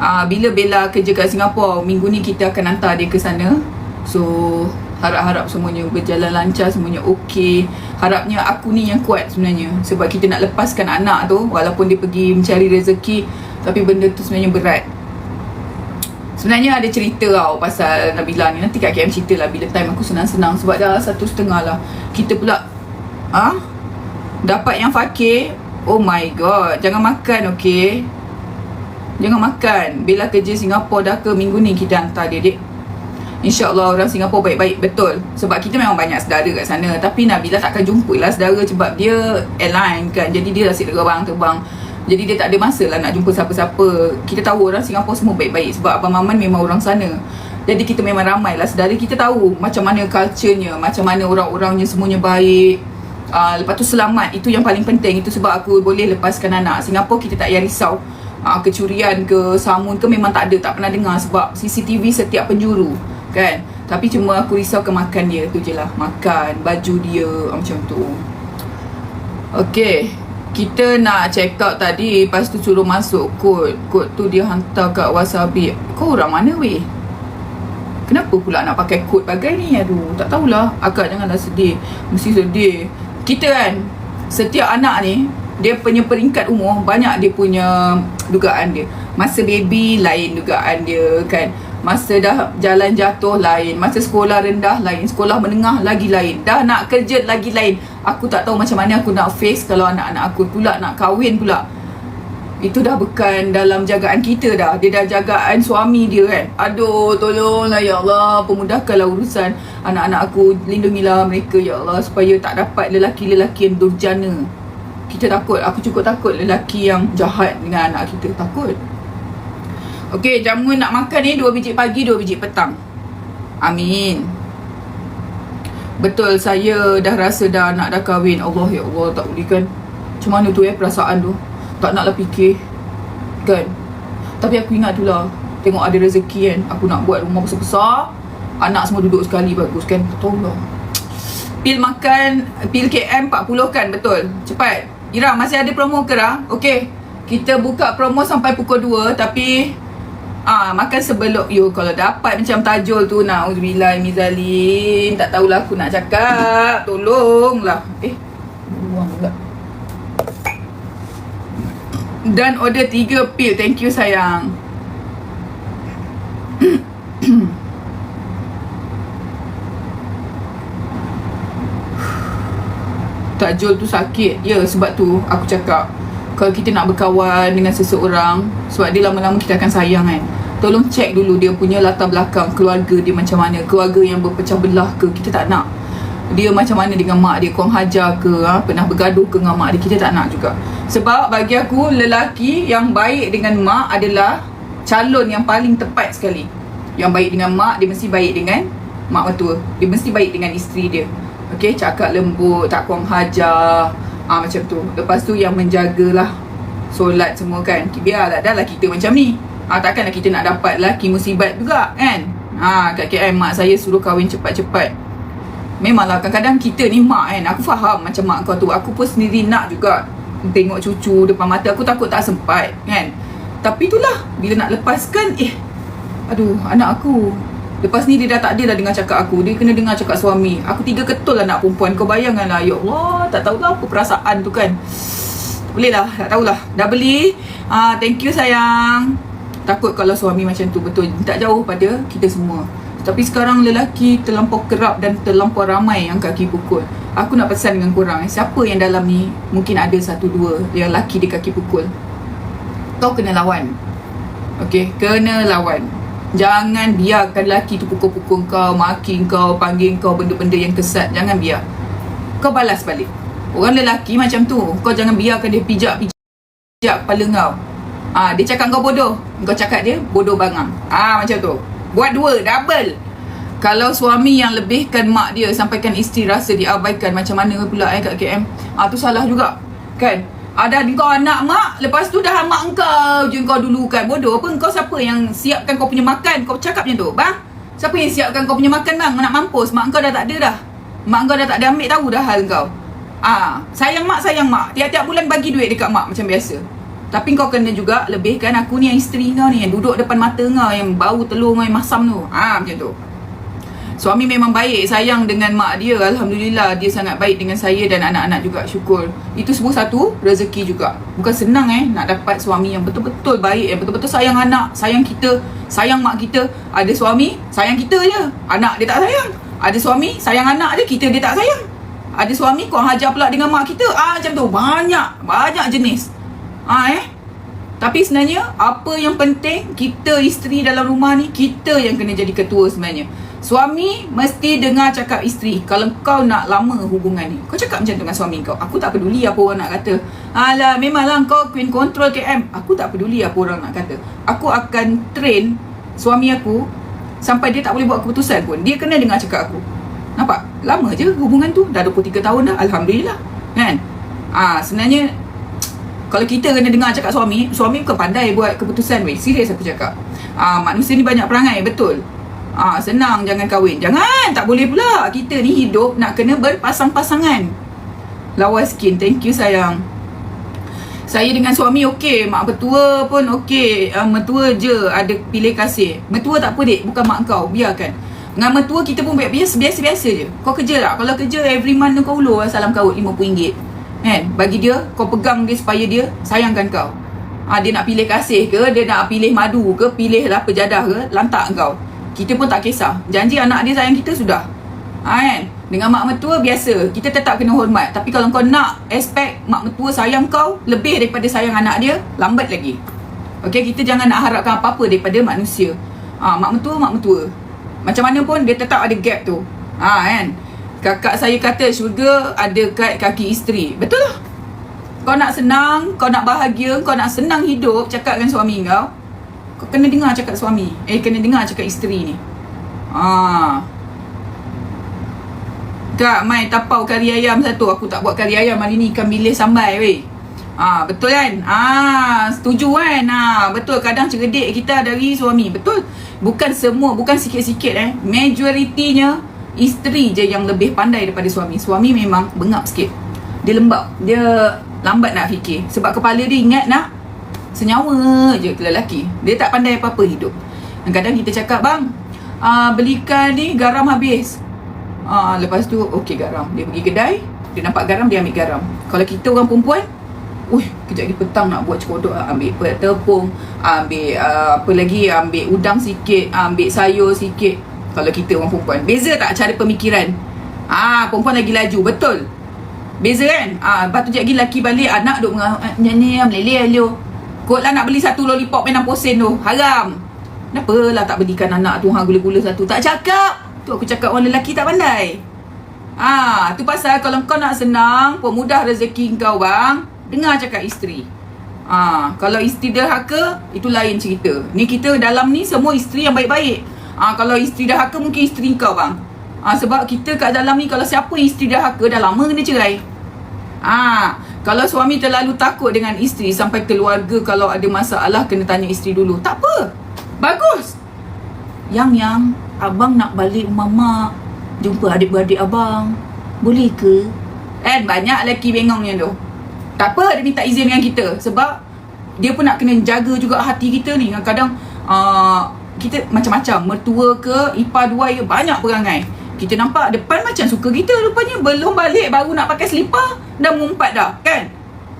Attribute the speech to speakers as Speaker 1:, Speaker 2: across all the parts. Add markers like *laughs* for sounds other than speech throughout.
Speaker 1: uh, bila Bella kerja kat Singapura minggu ni kita akan hantar dia ke sana. So harap-harap semuanya berjalan lancar semuanya okey. Harapnya aku ni yang kuat sebenarnya. Sebab kita nak lepaskan anak tu walaupun dia pergi mencari rezeki tapi benda tu sebenarnya berat. Sebenarnya ada cerita tau pasal Nabila ni. Nanti Kak KM cerita lah bila time aku senang-senang. Sebab dah satu setengah lah. Kita pula ha? Dapat yang fakir. Oh my god. Jangan makan okay Jangan makan. Bila kerja Singapura dah ke minggu ni kita hantar dia dek InsyaAllah orang Singapura baik-baik. Betul. Sebab kita memang banyak sedara kat sana. Tapi Nabila takkan jumpa lah sedara Sebab dia airline kan. Jadi dia asyik terbang terbang. Jadi dia tak ada masa lah nak jumpa siapa-siapa. Kita tahu orang Singapura semua baik-baik Sebab Abang Maman memang orang sana. Jadi kita memang ramai lah. Sedari kita tahu macam mana culture-nya Macam mana orang-orangnya semuanya baik. Uh, Lepas tu selamat. Itu yang paling penting. Itu sebab aku boleh lepaskan anak. Singapura kita tak payah risau uh, Kecurian ke samun ke memang tak ada Tak pernah dengar Sebab CCTV setiap penjuru Kan? Tapi cuma aku risau ke makan dia Tu je lah. Makan Baju dia Macam tu. Okay kita nak check out tadi Lepas tu suruh masuk kod Kod tu dia hantar kat wasabi. Kau orang mana weh? Kenapa pula nak pakai kod bagai ni? Aduh tak tahulah. Akak janganlah sedih. Mesti sedih. Kita kan Setiap anak ni Dia punya peringkat umur Banyak dia punya Dugaan dia. Masa baby Lain dugaan dia kan. Masa dah jalan jatuh lain. Masa sekolah rendah lain. Sekolah menengah lagi lain. Dah nak kerja lagi lain. Aku tak tahu macam mana aku nak face Kalau anak-anak aku pula nak kahwin pula. Itu dah bukan dalam jagaan kita dah. Dia dah jagaan suami dia kan. Aduh tolonglah ya Allah. Pemudahkanlah urusan anak-anak aku. Lindungilah mereka ya Allah Supaya tak dapat lelaki-lelaki yang durjana Kita takut Aku cukup takut lelaki yang jahat dengan anak kita Takut Okey, jamu nak makan ni dua biji pagi, dua biji petang. Amin. Betul saya dah rasa dah nak dah kahwin. Allah ya Allah tak boleh kan. Macam mana tu eh perasaan tu? Tak naklah fikir. Kan? Tapi aku ingat tu lah. Tengok ada rezeki kan. Aku nak buat rumah besar-besar. Anak semua duduk sekali bagus kan. Betul lah. Pil makan, pil KM 40 kan betul. Cepat. Ira masih ada promo ke lah? Okey. Kita buka promo sampai pukul 2 tapi Ah, makan sebelum you. Kalau dapat macam tajul tu nauzubillah mizalin tak tahulah aku nak cakap. Tolonglah. Eh buang pula dan order 3 pil. Thank you sayang *clears throat* tajul tu sakit. Ya sebab tu aku cakap kalau kita nak berkawan dengan seseorang sebab dia lama-lama kita akan sayang kan. Tolong check dulu dia punya latar belakang keluarga dia macam mana. Keluarga yang berpecah belah ke kita tak nak. Dia macam mana dengan mak dia kurang hajar ke ha? pernah bergaduh ke dengan mak dia kita tak nak juga. Sebab bagi aku lelaki yang baik dengan mak adalah calon yang paling tepat sekali. Yang baik dengan mak dia mesti baik dengan mak mertua. Dia mesti baik dengan isteri dia Okay, cakap lembut, tak kurang hajar ha, macam tu. Lepas tu yang menjagalah solat semua kan. Biarlah dah lah kita macam ni. Ha, takkanlah kita nak dapat laki musibat juga kan. Ha, kat KM mak saya suruh kahwin cepat-cepat. Memanglah kadang-kadang kita ni mak kan. Aku faham macam mak kau tu. Aku pun sendiri nak juga tengok cucu depan mata aku takut tak sempat kan. Tapi itulah bila nak lepaskan eh aduh anak aku Lepas ni dia dah tak dah dengar cakap aku. Dia kena dengar cakap suami Aku tiga ketul lah nak perempuan Kau bayangkan lah. Ya Allah Tak tahulah apa perasaan tu kan. Boleh lah Tak tahulah Dah beli. Uh, Thank you sayang. Takut kalau suami macam tu Betul. Tak jauh pada kita semua. Tapi sekarang lelaki Terlampau kerap Dan terlampau ramai Yang kaki pukul. Aku nak pesan dengan korang Siapa yang dalam ni Mungkin ada satu dua Yang lelaki dia kaki pukul. Kau kena lawan. Okay Kena lawan Jangan biarkan lelaki tu pukul-pukul kau, maki kau, panggil kau benda-benda yang kesat. Jangan biar. Kau balas balik. Orang lelaki macam tu. Kau jangan biarkan dia pijak-pijak kepala kau. Ah, ha, dia cakap kau bodoh. Kau cakap dia bodoh bangang. Ah, ha, macam tu. Buat dua, double. Kalau suami yang lebihkan mak dia sampaikan isteri rasa diabaikan macam mana pula eh kat KM. Ah, tu salah juga. Kan? Ada kau anak mak lepas tu dah mak engkau. Je kau dulu kan bodoh apa kau siapa yang siapkan kau punya makan? Kau cakap macam tu bang. Siapa yang siapkan kau punya makan bang? Nak mampus mak engkau dah tak ada dah. Mak engkau dah tak ada ambil tahu dah hal kau. Ah sayang mak sayang mak. Tiap-tiap bulan bagi duit dekat mak macam biasa. Tapi kau kena juga lebihkan aku ni yang isteri kau ni Yang duduk depan mata kau Yang bau telur kau yang masam tu. Ah macam tu Suami memang baik Sayang dengan mak dia. Alhamdulillah Dia sangat baik dengan saya Dan anak-anak juga Syukur. Itu semua satu Rezeki juga. Bukan senang eh Nak dapat suami yang betul-betul baik Yang betul-betul sayang anak Sayang kita Sayang mak kita. Ada suami Sayang kita je. Anak dia tak sayang. Ada suami Sayang anak dia Kita dia tak sayang. Ada suami Kau hajar pula dengan mak kita. Ah macam tu. Banyak Banyak jenis. Ha eh. Tapi sebenarnya apa yang penting kita isteri dalam rumah ni kita yang kena jadi ketua sebenarnya. Suami mesti dengar cakap isteri kalau kau nak lama hubungan ni. Kau cakap macam tu dengan suami kau. Aku tak peduli apa orang nak kata. Alah memanglah kau queen control KM. Aku tak peduli apa orang nak kata. Aku akan train suami aku sampai dia tak boleh buat keputusan pun. Dia kena dengar cakap aku. Nampak? Lama je hubungan tu. Dah 23 tahun dah. Alhamdulillah. Kan? Ah sebenarnya kalau kita kena dengar cakap suami, suami bukan pandai buat keputusan weh. Serius aku cakap. Ah manusia ni banyak perangai, betul. Ah senang jangan kahwin. Jangan, tak boleh pula. Kita ni hidup nak kena berpasang-pasangan. Lawa skin. Thank you sayang. Saya dengan suami okey, mak bertua pun okey. Uh, mertua je ada pilih kasih. Mertua tak apa dik, bukan mak kau. Biarkan. Dengan mertua kita pun biasa biasa je. Kau kerja tak? Kalau kerja every month kau ulur salam kau RM50. Kan? Bagi dia, kau pegang dia supaya dia sayangkan kau. Ha, dia nak pilih kasih ke, dia nak pilih madu ke, pilih lah pejadah ke, lantak kau. Kita pun tak kisah. Janji anak dia sayang kita sudah. Ha, kan? Dengan mak mertua biasa, kita tetap kena hormat. Tapi kalau kau nak expect mak mertua sayang kau lebih daripada sayang anak dia, lambat lagi. Okay, kita jangan nak harapkan apa-apa daripada manusia. Ha, mak mertua, mak mertua. Macam mana pun dia tetap ada gap tu. Ha, kan? Kakak saya kata syurga ada kat kaki isteri. Betul. Kau nak senang, kau nak bahagia, kau nak senang hidup, cakap dengan suami kau. Kau kena dengar cakap suami. Eh, kena dengar cakap isteri ni. Ah. Kak, mai tapau kari ayam satu. Aku tak buat kari ayam hari ni. Ikan bilis sambal, weh. Ah, betul kan? Ah, setuju kan? Ah, betul. Kadang cerdik kita dari suami. Betul. Bukan semua, bukan sikit-sikit eh. Majoritinya Isteri je yang lebih pandai daripada suami Suami memang bengap sikit Dia lembab Dia lambat nak fikir Sebab kepala dia ingat nak Senyawa je ke lelaki. Dia tak pandai apa-apa hidup. Kadang-kadang kita cakap Bang uh, Belikan ni garam habis. Uh, Lepas tu Okey garam. Dia pergi kedai Dia nampak garam Dia ambil garam. Kalau kita orang perempuan Uih, kejap lagi petang nak buat cekodok Ambil tepung Ambil uh, apa lagi Ambil udang sikit Ambil sayur sikit. Kalau kita orang perempuan Beza tak cara pemikiran? Ah, Perempuan lagi laju Betul? Beza kan? Ah, Lepas tu lagi lelaki balik Anak duk Nyanyi Meleleh alio Kot lah nak beli satu lollipop Main 60 sen tu Haram Kenapa lah tak belikan anak tu Hang gula-gula satu Tak cakap Tu aku cakap orang lelaki tak pandai Ah, tu pasal kalau kau nak senang, mudah rezeki kau bang, dengar cakap isteri. Ah, kalau isteri derhaka, itu lain cerita. Ni kita dalam ni semua isteri yang baik-baik. Ah kalau isteri dah haka mungkin isteri kau bang. Ah sebab kita kat dalam ni kalau siapa isteri dah haka dah lama kena cerai. Ah kalau suami terlalu takut dengan isteri sampai keluarga kalau ada masalah kena tanya isteri dulu. Tak apa. Bagus. Yang yang abang nak balik rumah mak jumpa adik-beradik abang. Boleh ke? Eh banyak lelaki bengongnya tu. Tak apa dia minta izin dengan kita sebab dia pun nak kena jaga juga hati kita ni. Kadang-kadang uh, kita macam-macam mertua ke ipar dua ke banyak perangai kita nampak depan macam suka kita rupanya belum balik baru nak pakai selipar dah mengumpat dah kan?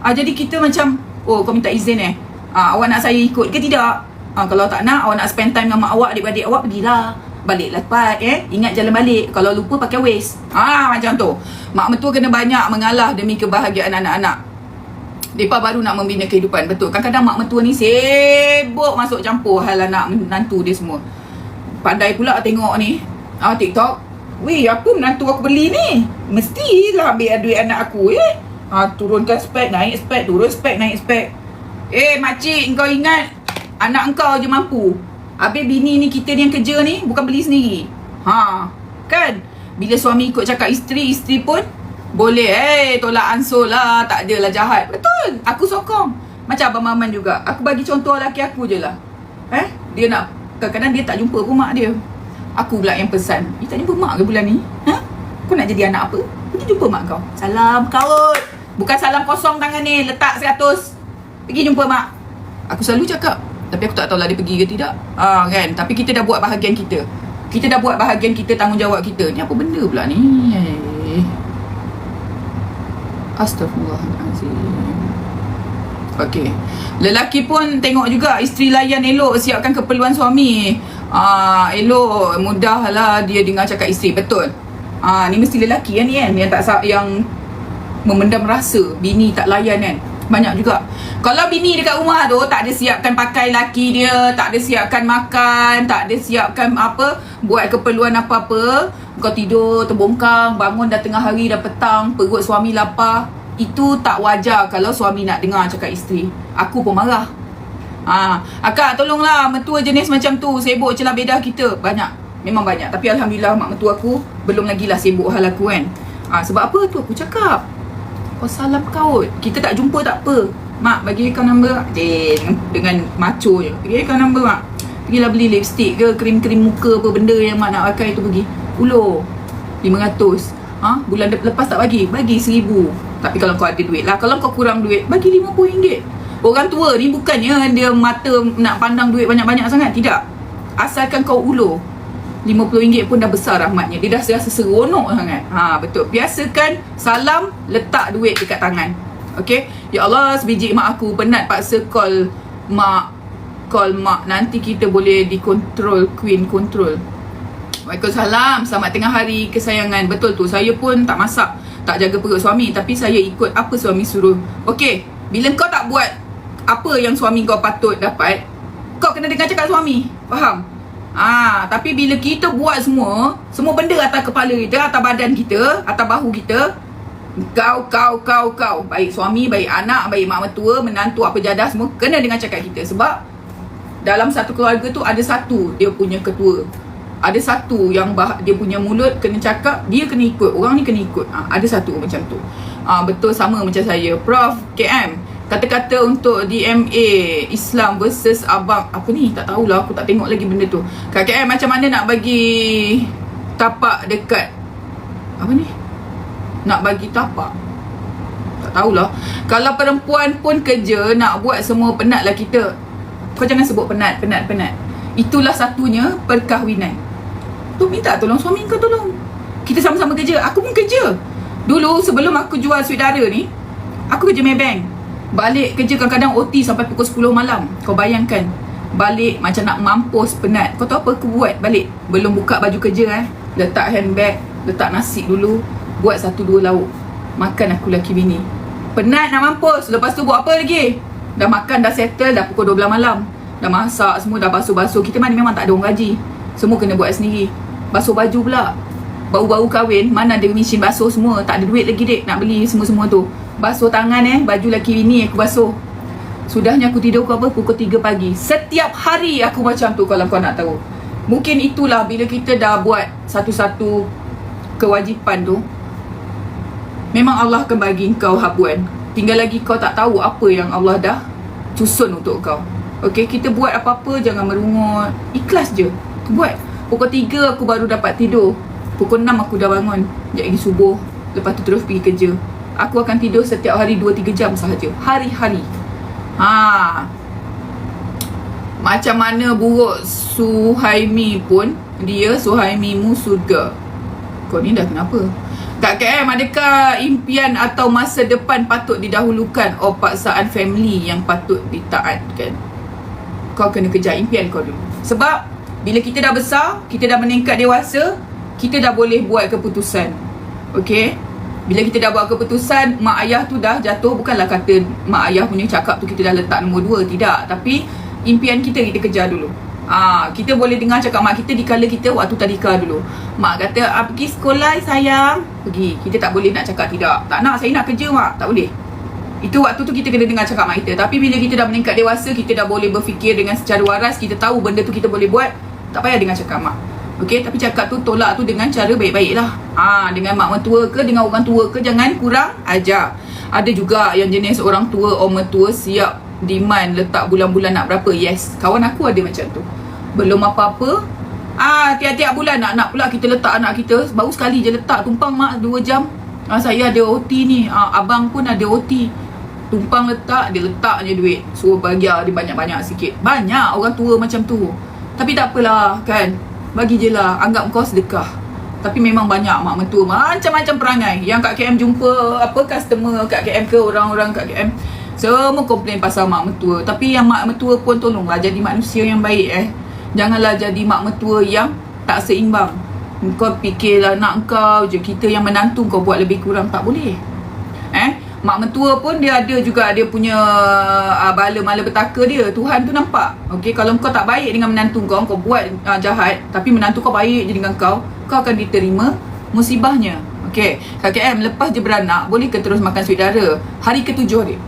Speaker 1: Ah, jadi kita macam oh kau minta izin eh? Ah, awak nak saya ikut ke tidak? Ah, kalau tak nak awak nak spend time dengan mak awak adik-adik awak pergilah. Baliklah tepat eh? Ingat jalan balik. Kalau lupa pakai waste. Ah macam tu. Mak mentua kena banyak mengalah demi kebahagiaan anak-anak. Mereka baru nak membina kehidupan. Betul. Kadang-kadang mak mentua ni Sibuk masuk campur Hal anak menantu dia semua. Pandai pula tengok ni. Ah, TikTok Weh apa menantu aku beli ni? Mestilah ambil duit anak aku eh. Ah, Turunkan spek Naik spek Turun spek Naik spek. Eh makcik Kau ingat Anak kau je mampu? Habis bini ni Kita ni yang kerja ni Bukan beli sendiri. Ha Kan? Bila suami ikut cakap isteri Isteri pun boleh eh tolak ansur lah Tak adalah jahat. Betul Aku sokong. Macam Abang Maman juga Aku bagi contoh lelaki aku je lah. Eh Dia nak Kadang-kadang dia tak jumpa pun mak dia Aku pula yang pesan. Eh tak jumpa mak ke bulan ni? Ha? Kau nak jadi anak apa? Pergi jumpa mak kau. Salam kau Bukan salam kosong tangan ni Letak 100 Pergi jumpa mak. Aku selalu cakap Tapi aku tak tahu lah dia pergi ke tidak. Ah kan? Tapi kita dah buat bahagian kita. Kita dah buat bahagian kita Tanggungjawab kita. Ni apa benda pula ni? Astaghfirullahaladzim. Okay Lelaki pun tengok juga Isteri layan elok Siapkan keperluan suami Ah, elok Mudahlah dia dengar cakap isteri Betul. Ah, Ni mesti lelaki kan ni kan Yang tak yang Memendam rasa Bini tak layan kan. Banyak juga. Kalau bini dekat rumah tu Tak ada siapkan pakai laki dia Tak ada siapkan makan Tak ada siapkan apa Buat keperluan apa-apa. Kau tidur terbongkang Bangun dah tengah hari dah petang Perut suami lapar. Itu tak wajar Kalau suami nak dengar cakap isteri. Aku pun marah ha, Akak tolonglah Mertua jenis macam tu. Sibuk celah bedah kita. Banyak. Memang banyak. Tapi Alhamdulillah Mak mertua aku Belum lagi lah sibuk hal aku kan. Ha, Sebab apa tu? Aku cakap. Kau salam kau Kita tak jumpa tak apa. Mak bagi kau nombor Eh dengan, macho je. Bagi kau nombor mak. Pergilah beli lipstick ke Krim-krim muka apa Benda yang mak nak pakai tu pergi. Ulo 500 Ha? Bulan lepas tak bagi? Bagi seribu. Tapi kalau kau ada duit lah. Kalau kau kurang duit Bagi RM50 Orang tua ni bukannya Dia mata nak pandang duit banyak-banyak sangat. Tidak. Asalkan kau ulo RM50 pun dah besar rahmatnya. Dia dah rasa seronok sangat. Ha, Betul. Biasakan salam Letak duit dekat tangan. Okay Ya Allah sebiji mak aku Penat paksa call Mak Call mak. Nanti kita boleh dikontrol Queen control. Waalaikumsalam. Selamat tengah hari kesayangan. Betul tu Saya pun tak masak Tak jaga perut suami. Tapi saya ikut apa suami suruh. Okay Bila kau tak buat Apa yang suami kau patut dapat Kau kena dengar cakap suami Faham? Ah, tapi bila kita buat semua, semua benda atas kepala kita, atas badan kita, atas bahu kita, kau, kau, kau, kau, baik suami, baik anak, baik mak mertua, menantu, apa jadah semua, kena dengan cakap kita. Sebab dalam satu keluarga tu ada satu dia punya ketua. Ada satu yang bah, dia punya mulut kena cakap, dia kena ikut. Orang ni kena ikut. Ah, ada satu macam tu. Ah, betul sama macam saya. Prof KM, kata-kata untuk DMA Islam versus abang apa ni? Tak tahulah aku tak tengok lagi benda tu. Kak KM macam mana nak bagi tapak dekat apa ni? Nak bagi tapak? Tak tahulah. Kalau perempuan pun kerja nak buat semua penat lah kita. Kau jangan sebut penat penat penat. Itulah satunya perkahwinan. Tu minta tolong suami kau tolong. Kita sama-sama kerja. Aku pun kerja. Dulu sebelum aku jual sweet dara ni aku kerja Maybank Balik kerja kadang-kadang OT sampai pukul 10 malam. Kau bayangkan Balik macam nak mampus penat. Kau tahu apa aku buat balik? Belum buka baju kerja eh. Letak handbag Letak nasi dulu Buat satu dua lauk. Makan aku laki bini. Penat nak mampus. Lepas tu buat apa lagi? Dah makan dah settle Dah pukul 12 malam. Dah masak semua Dah basuh-basuh. Kita mana memang tak ada orang gaji. Semua kena buat sendiri. Basuh baju pula Baru-baru kahwin Mana ada mesin basuh semua. Tak ada duit lagi dek Nak beli semua-semua tu. Basuh tangan eh Baju laki bini aku basuh. Sudahnya aku tidur ke apa Pukul 3 pagi. Setiap hari aku macam tu Kalau kau nak tahu. Mungkin itulah Bila kita dah buat Satu-satu Kewajipan tu Memang Allah akan bagi kau habuan. Tinggal lagi kau tak tahu Apa yang Allah dah Susun untuk kau. Okay kita buat apa-apa Jangan merungut. Ikhlas je. Buat. Pukul 3 aku baru dapat tidur Pukul 6 aku dah bangun. Sekejap lagi subuh. Lepas tu terus pergi kerja. Aku akan tidur setiap hari 2-3 jam sahaja. Hari-hari. Ha. Macam mana buruk Suhaimi pun Dia Suhaimimu surga. Kau ni dah kenapa? Kak KM adakah impian atau masa depan patut didahulukan? Oh paksaan family yang patut ditaatkan. Kau kena kejar impian kau dulu. Sebab bila kita dah besar Kita dah meningkat dewasa Kita dah boleh buat keputusan Okay bila kita dah buat keputusan Mak ayah tu dah jatuh Bukanlah kata Mak ayah punya cakap tu Kita dah letak nombor dua Tidak Tapi Impian kita kita kejar dulu Ah, kita boleh dengar cakap mak kita di kala kita waktu tadika dulu. Mak kata, ah, pergi sekolah sayang. Pergi. Kita tak boleh nak cakap tidak. Tak nak, saya nak kerja mak. Tak boleh. Itu waktu tu kita kena dengar cakap mak kita. Tapi bila kita dah meningkat dewasa, kita dah boleh berfikir dengan secara waras. Kita tahu benda tu kita boleh buat. Tak payah dengar cakap mak. Okay, tapi cakap tu tolak tu dengan cara baik-baik lah. Ha, dengan mak mentua ke, dengan orang tua ke, jangan kurang ajar. Ada juga yang jenis orang tua, orang mentua siap demand letak bulan-bulan nak berapa. Yes, kawan aku ada macam tu. Belum apa-apa. Ah, tiap-tiap bulan nak-nak pula kita letak anak kita. Baru sekali je letak tumpang mak 2 jam. Ah, saya ada OT ni. Ah, abang pun ada OT. Tumpang letak Dia letak je duit Suruh bahagia dia banyak-banyak sikit Banyak orang tua macam tu Tapi tak apalah kan Bagi je lah Anggap kau sedekah. Tapi memang banyak mak mentua Macam-macam perangai. Yang kat KM jumpa Apa customer kat KM ke Orang-orang kat KM Semua komplain pasal mak mentua. Tapi yang mak mentua pun tolonglah Jadi manusia yang baik eh. Janganlah jadi mak mentua yang Tak seimbang. Kau fikirlah nak kau je Kita yang menantu kau buat lebih kurang Tak boleh. Eh Mak mentua pun dia ada juga Dia punya uh, Bala mala petaka dia. Tuhan tu nampak. Okay Kalau kau tak baik dengan menantu kau Kau buat uh, jahat Tapi menantu kau baik je dengan kau Kau akan diterima Musibahnya. Okay KKM lepas je beranak Boleh ke terus makan sweet dara? Hari ketujuh dia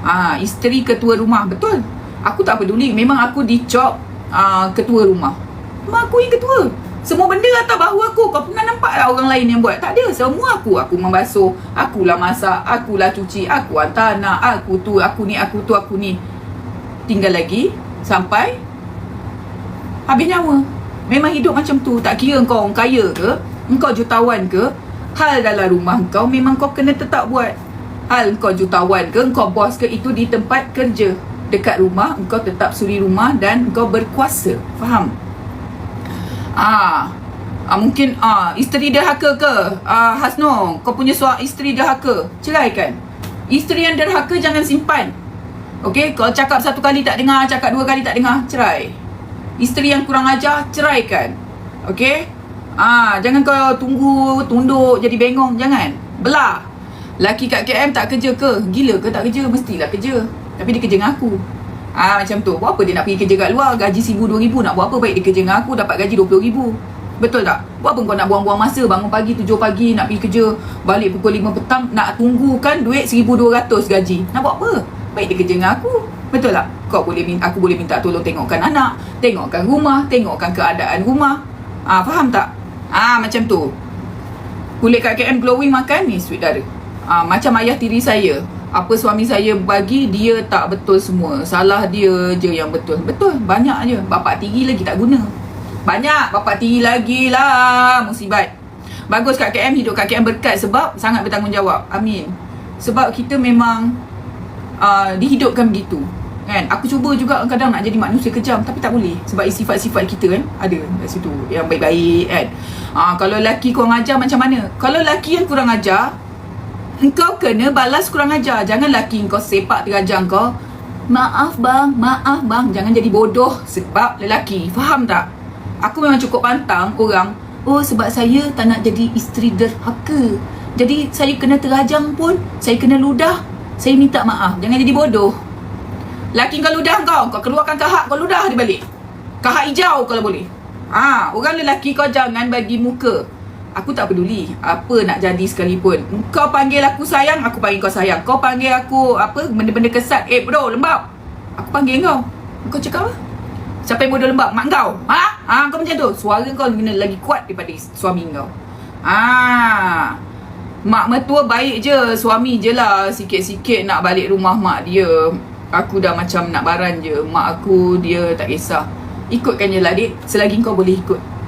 Speaker 1: Ah, Isteri ketua rumah. Betul? Aku tak peduli. Memang aku dicop uh, Ketua rumah. Memang aku yang ketua semua benda atas bahu aku. Kau pernah nampak tak orang lain yang buat? Tak ada. Semua aku. Aku membasuh. Akulah masak. Akulah cuci. Aku hantar anak. Aku tu. Aku ni. Aku tu. Aku ni. Tinggal lagi. Sampai Habis nyawa. Memang hidup macam tu. Tak kira kau orang kaya ke? Engkau jutawan ke? Hal dalam rumah kau Memang kau kena tetap buat. Hal kau jutawan ke? Engkau bos ke? Itu di tempat kerja. Dekat rumah Engkau tetap suri rumah Dan engkau berkuasa. Faham? Ah, ah mungkin ah isteri derhaka ke? Ah Hasno, kau punya suami isteri derhaka. Ceraikan. Isteri yang derhaka jangan simpan. Okey, kau cakap satu kali tak dengar, cakap dua kali tak dengar, cerai. Isteri yang kurang ajar, ceraikan. Okey? Ah, jangan kau tunggu tunduk jadi bengong, jangan. Belah. Laki kat KM tak kerja ke? Gila ke tak kerja? Mestilah kerja. Tapi dia kerja dengan aku. Ah macam tu. Buat apa dia nak pergi kerja kat luar gaji RM1,000 RM2,000 nak buat apa baik dia kerja dengan aku dapat gaji RM20,000. Betul tak? Buat apa kau nak buang-buang masa bangun pagi 7 pagi nak pergi kerja balik pukul 5 petang nak tunggukan duit RM1,200 gaji. Nak buat apa? Baik dia kerja dengan aku. Betul tak? Kau boleh minta aku boleh minta tolong tengokkan anak, tengokkan rumah, tengokkan keadaan rumah. Ah faham tak? Ah macam tu. Kulit kat KM glowing makan ni sweet dara. Ah macam ayah tiri saya apa suami saya bagi dia tak betul semua. Salah dia je yang betul. Betul banyak je. Bapak tiri lagi tak guna. Banyak bapak tiri lagi lah. Musibat. Bagus kat KM hidup kat KM berkat sebab sangat bertanggungjawab. Amin. Sebab kita memang uh, dihidupkan begitu kan? Aku cuba juga kadang nak jadi manusia kejam tapi tak boleh. Sebab sifat-sifat kita kan? Ada kat situ yang baik-baik kan? Uh, kalau lelaki kurang ajar macam mana? Kalau lelaki yang kurang ajar Engkau kena balas kurang ajar. Jangan laki kau sepak terajang kau Maaf bang, maaf bang. Jangan jadi bodoh sebab lelaki. Faham tak? Aku memang cukup pantang orang Oh sebab saya tak nak jadi isteri derhaka. Jadi saya kena terajang pun Saya kena ludah. Saya minta maaf. Jangan jadi bodoh. Laki kau ludah kau. Kau keluarkan kahak kau ludah dia balik Kahak hijau kalau boleh. Ah, ha, Orang lelaki kau jangan bagi muka Aku tak peduli Apa nak jadi sekalipun. Kau panggil aku sayang Aku panggil kau sayang. Kau panggil aku Apa Benda-benda kesat Eh bro lembab. Aku panggil kau. Kau cakap apa? Siapa yang bodoh lembab? Mak kau. Ha? Ha kau macam tu? Suara kau kena lagi kuat Daripada suami kau. Ha. Mak mertua baik je Suami je lah. Sikit-sikit nak balik rumah mak dia Aku dah macam nak baran je. Mak aku dia tak kisah. Ikutkan je lah dik. Selagi kau boleh ikut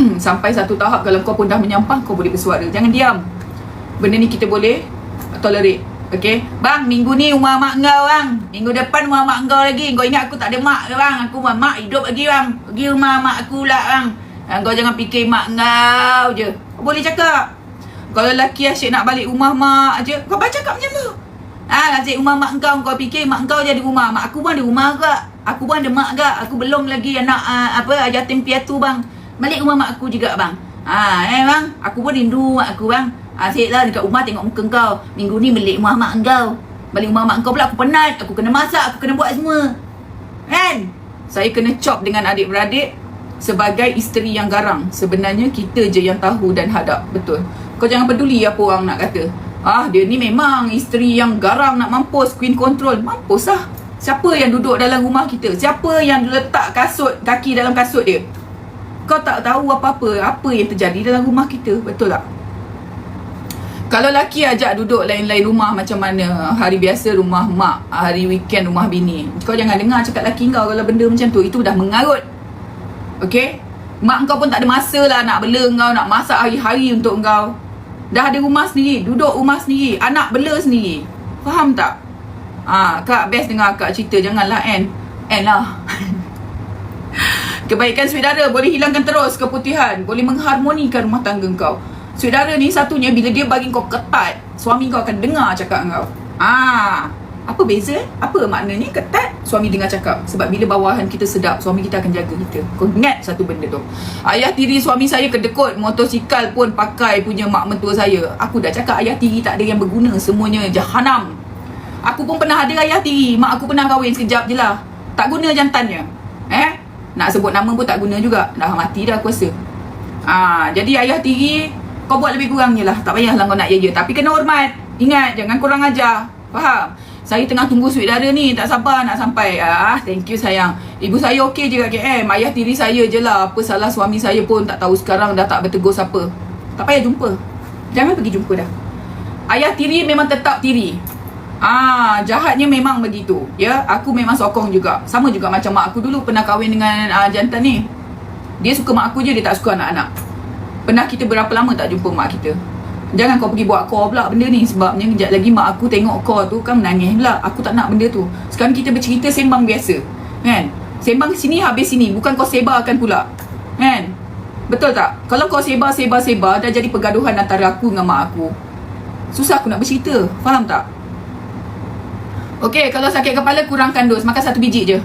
Speaker 1: *clears throat* sampai satu tahap kalau kau pun dah menyampah kau boleh bersuara. Jangan diam. Benda ni kita boleh tolerate Okay Bang minggu ni rumah mak kau bang. Minggu depan rumah mak kau lagi. Kau ingat aku tak ada mak ke bang. Aku rumah mak hidup lagi bang. Pergi rumah mak aku lah bang. Kau jangan fikir mak kau je. Kau boleh cakap. Kalau lelaki asyik nak balik rumah mak je Kau baca cakap macam tu. Ah, asyik rumah mak kau Kau fikir mak kau jadi rumah. Mak aku pun ada rumah ke Aku pun ada mak ke Aku belum lagi anak uh, Apa Jatim piatu bang Balik rumah mak aku juga bang. Ha eh bang. Aku pun rindu mak aku bang. Ha asyik lah dekat rumah tengok muka kau. Minggu ni balik rumah mak kau. Balik rumah mak kau pula aku penat. Aku kena masak Aku kena buat semua. Kan? Saya kena chop dengan adik-beradik Sebagai isteri yang garang. Sebenarnya kita je yang tahu dan hadap. Betul. Kau jangan peduli apa orang nak kata. Ah dia ni memang isteri yang garang nak mampus Queen control. Mampus lah. Siapa yang duduk dalam rumah kita? Siapa yang letak kasut Kaki dalam kasut dia kau tak tahu apa-apa apa yang terjadi dalam rumah kita betul tak? Kalau laki ajak duduk lain-lain rumah macam mana? Hari biasa rumah mak hari weekend rumah bini. Kau jangan dengar cakap laki kau kalau benda macam tu itu dah mengarut. Okay Mak kau pun tak ada masa lah nak bela kau Nak masak hari-hari untuk kau. Dah ada rumah sendiri Duduk rumah sendiri Anak bela sendiri. Faham tak? Ah, Kak best dengar Kak cerita Janganlah end End lah *laughs* Kebaikan saudara boleh hilangkan terus keputihan Boleh mengharmonikan rumah tangga kau. Saudara ni satunya bila dia bagi kau ketat Suami kau akan dengar cakap kau. Ah, Apa beza eh? Apa maknanya ketat Suami dengar cakap? Sebab bila bawahan kita sedap Suami kita akan jaga kita. Kau ingat satu benda tu. Ayah tiri suami saya kedekut Motosikal pun pakai punya mak mentua saya. Aku dah cakap ayah tiri tak ada yang berguna Semuanya jahanam. Aku pun pernah ada ayah tiri Mak aku pernah kahwin sekejap je lah. Tak guna jantannya Nak sebut nama pun tak guna juga. Dah mati dah aku rasa Ah, Jadi ayah tiri Kau buat lebih kurang je lah. Tak payahlah kau nak ya-ya Tapi kena hormat. Ingat jangan kurang ajar. Faham? Saya tengah tunggu sweet dara ni. Tak sabar nak sampai. Ah, Thank you sayang. Ibu saya okey je kat KM Ayah tiri saya je lah. Apa salah suami saya pun Tak tahu sekarang dah tak bertegur siapa. Tak payah jumpa. Jangan pergi jumpa dah. Ayah tiri memang tetap tiri Ah, jahatnya memang begitu. Ya, aku memang sokong juga. Sama juga macam mak aku dulu pernah kahwin dengan uh, jantan ni. Dia suka mak aku je, dia tak suka anak-anak. Pernah kita berapa lama tak jumpa mak kita? Jangan kau pergi buat call pula benda ni Sebabnya kejap lagi mak aku tengok call tu Kan menangis pula Aku tak nak benda tu Sekarang kita bercerita sembang biasa Kan Sembang sini habis sini Bukan kau sebarkan pula Kan Betul tak? Kalau kau sebar-sebar-sebar Dah jadi pergaduhan antara aku dengan mak aku Susah aku nak bercerita Faham tak? Okey, kalau sakit kepala kurangkan dos. Makan satu biji je.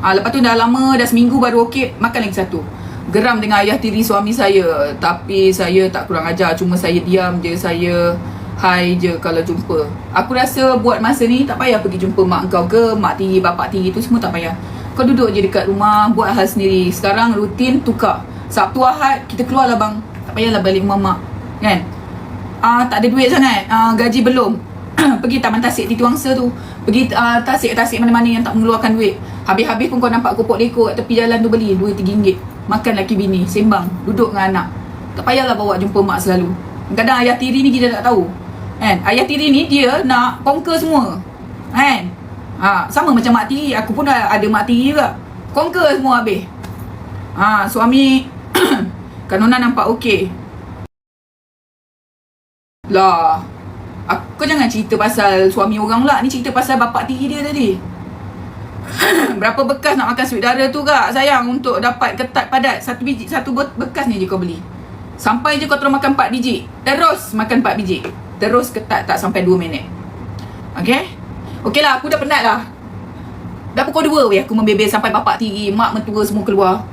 Speaker 1: Ha, lepas tu dah lama, dah seminggu baru okey, makan lagi satu. Geram dengan ayah tiri suami saya. Tapi saya tak kurang ajar. Cuma saya diam je. Saya hi je kalau jumpa. Aku rasa buat masa ni tak payah pergi jumpa mak kau ke, mak tiri, bapak tiri tu semua tak payah. Kau duduk je dekat rumah, buat hal sendiri. Sekarang rutin tukar. Sabtu Ahad, kita keluar lah bang. Tak payahlah balik rumah mak. Kan? Ah, tak ada duit sangat. Ah, gaji belum. *clears throat* pergi taman tasik Titi Wangsa tu. Pergi uh, tasik-tasik mana-mana yang tak mengeluarkan duit. Habis-habis pun kau nampak kopok lekor kat tepi jalan tu beli 2-3 ringgit. Makan laki bini, sembang, duduk dengan anak. Tak payahlah bawa jumpa mak selalu. Kadang ayah tiri ni kita tak tahu. Kan? Ayah tiri ni dia nak conquer semua. Kan? Ha, sama macam mak tiri, aku pun ada mak tiri juga. Conquer semua habis. Ha, Suami *clears throat* Kanona nampak okey. Lah Kau jangan cerita pasal suami orang pula Ni cerita pasal bapak tiri dia tadi. *clears throat* Berapa bekas nak makan sweet dara tu kak? Sayang untuk dapat ketat padat. Satu biji Satu bekas ni je kau beli. Sampai je kau terus makan 4 biji. Terus makan 4 biji. Terus ketat tak sampai 2 minit. Okay Okay lah aku dah penat lah. Dah pukul 2 weh aku membebel sampai bapak tiri Mak mentua semua keluar.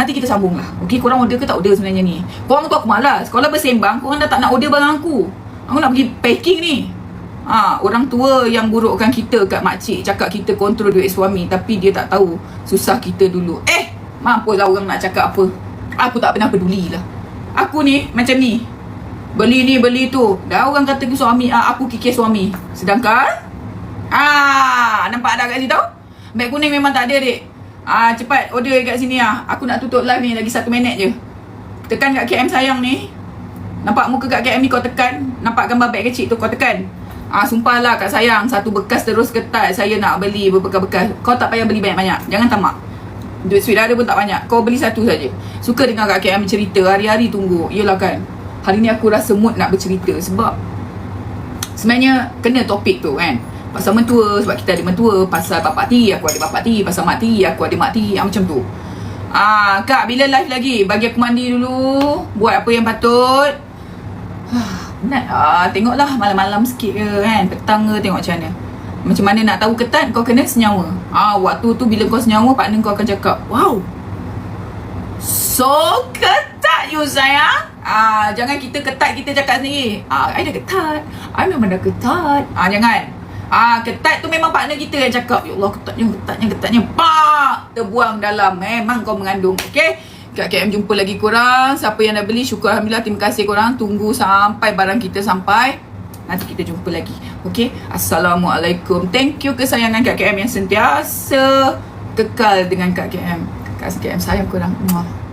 Speaker 1: Nanti kita sambung lah. Okay korang order ke tak order sebenarnya ni? Korang tu aku malas. Kalau bersembang korang dah tak nak order barang aku Aku nak pergi packing ni. Ha, Orang tua yang burukkan kita kat makcik Cakap kita kontrol duit suami Tapi dia tak tahu Susah kita dulu. Eh Mampuslah orang nak cakap apa. Aku tak pernah peduli lah. Aku ni macam ni. Beli ni beli tu. Dah orang kata ke suami ah, Aku kikir suami. Sedangkan Ah, Nampak dah kat situ? Beg kuning memang tak ada dek Ah, Cepat order kat sini ah. Aku nak tutup live ni Lagi satu minit je. Tekan kat KM sayang ni Nampak muka kat KM ni kau tekan Nampak gambar beg kecil tu kau tekan. Ah, Sumpahlah kat sayang Satu bekas terus ketat Saya nak beli berbekas-bekas Kau tak payah beli banyak-banyak Jangan tamak. Duit sweet ada pun tak banyak Kau beli satu saja. Suka dengar kat KM cerita Hari-hari tunggu Yelah kan. Hari ni aku rasa mood nak bercerita Sebab Sebenarnya Kena topik tu kan. Pasal mentua Sebab kita ada mentua Pasal bapak tiri Aku ada bapak tiri Pasal mak tiri Aku ada mak tiri ah, Macam tu. Ah, Kak bila live lagi? Bagi aku mandi dulu Buat apa yang patut Penat lah Tengoklah malam-malam sikit ke kan Petang ke tengok macam mana. Macam mana nak tahu ketat Kau kena senyawa. Ah, Waktu tu bila kau senyawa Partner kau akan cakap Wow So ketat you sayang ah, Jangan kita ketat kita cakap sendiri. Ah, I dah ketat. I memang dah ketat. Ah, Jangan. Ah ketat tu memang partner kita yang cakap Ya Allah ketatnya ketatnya ketatnya. Pak Terbuang dalam. Memang kau mengandung Okay Kak KM jumpa lagi korang. Siapa yang dah beli Syukur Alhamdulillah. Terima kasih korang. Tunggu sampai barang kita sampai. Nanti kita jumpa lagi. Okay Assalamualaikum. Thank you kesayangan Kak KM yang sentiasa Kekal dengan Kak KM Kak KM sayang korang. Muah